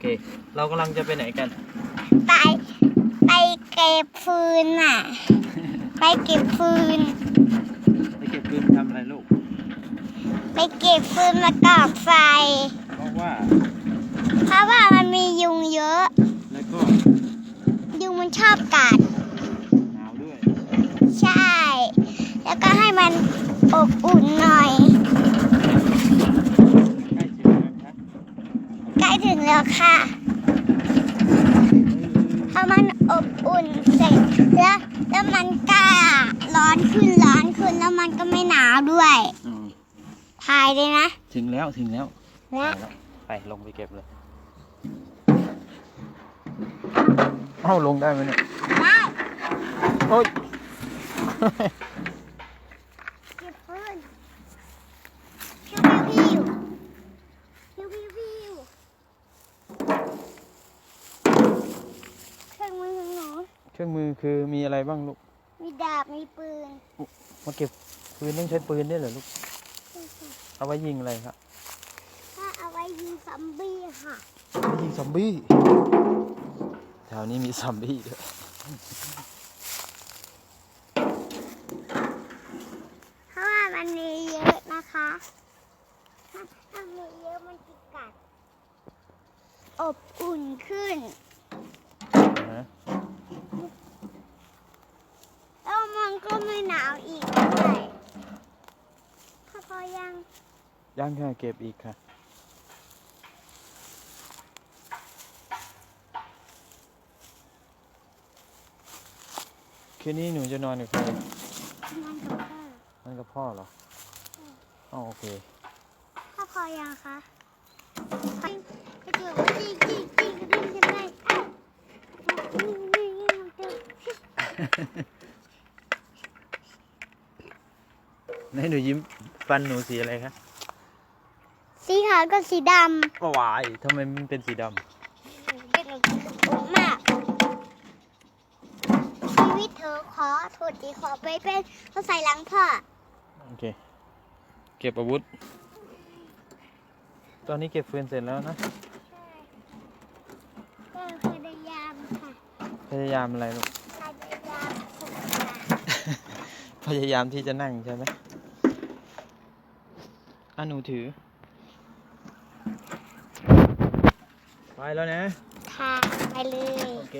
เค เรากำลังจะไปไหนกัน ไป ไปเก็บฟืนน่ะ ไปเก็บฟืน ไปเก็บปืนทำอะไรลูก ไปเก็บฟืนมาก่อไฟ เพราะว่า เพราะว่ามันมียุงเยอะ แล้วก็ ยุงมันชอบกัด หนาวด้วย ใช่ แล้วก็ให้มันอบอุ่นหน่อย ใกล้ถึง แล้วครับใกล้ถึงแล้วค่ะพอมันอบอุ่นเสร็จแล้วแล้วมันก็ร้อนขึ้นร้อนขึ้นแล้วมันก็ไม่หนาวด้วยอืมพายเลยนะถึงแล้วถึงแล้วและไปแล้วไปลงไปเก็บเลยเอ้าลงได้ไหมเนี่ยได้โอ้ย เก็บฟืนพิวพิวพิวพิวพิวเครื่องมือของหนู เครื่องมือคือมีอะไรบ้างลูก มีดาบ มีปืน มาเก็บปืนต้องใช้ปืนด้วยเหรอลูก เอาไว้ยิงอะไรครับ ถ้าเอาไว้ยิงซอมบี้ค่ะไว้ยิงซอมบี้ แถวนี้มีซอมบี้ด้วยเพราะว่ามันมีเยอะนะคะถ้าถ้ามีเยอะมันจะกัด อบอุ่นขึ้น นะ แล้วมันก็ไม่หนาวอีกด้วยถ้าพอยัง ย่างแค่เก็บอีกค่ะ คืนนี้หนูจะนอนกับใครนอนกับพ่อนอนกับพ่อเหรออ๋อโอเคถ้าพอยังคะกระโดดจี้จี้จี้กระดิ่งจะได้นี่นี่นี่มันจะไหนหนูยิ้มฟันหนูสีอะไรคะ สีขาวกับสีดก็วายทำไมมันเป็นสีดำเป็นอุ่นมาก ชีวิตเธอขอโทษทีขอไปเป็นเขาใส่หลังพ่อำโอเค เก็บอาวุธ ตอนนี้เก็บฟืนเสร็จแล้วนะ ก็พยายามค่ะพยายามอะไรลูก พยายามฝึกงานพยายามที่จะนั่งใช่ไหมอะหนูถือ ไปแล้วนะ ค่ะ ไปเลย โอเค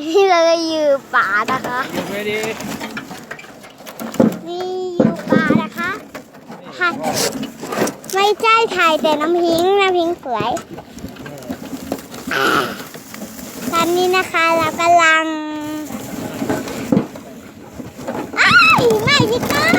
นี่เราก็อยู่ป่านะคะ อยู่ไม่ดีนี่อยู่ป่านะคะค่ะไม่ใช่ถ่ายแต่น้ำพิงน้ำพิงสวยอ่าตอนนี้นะคะเรากำลังอ้ายไม่พี่ก้า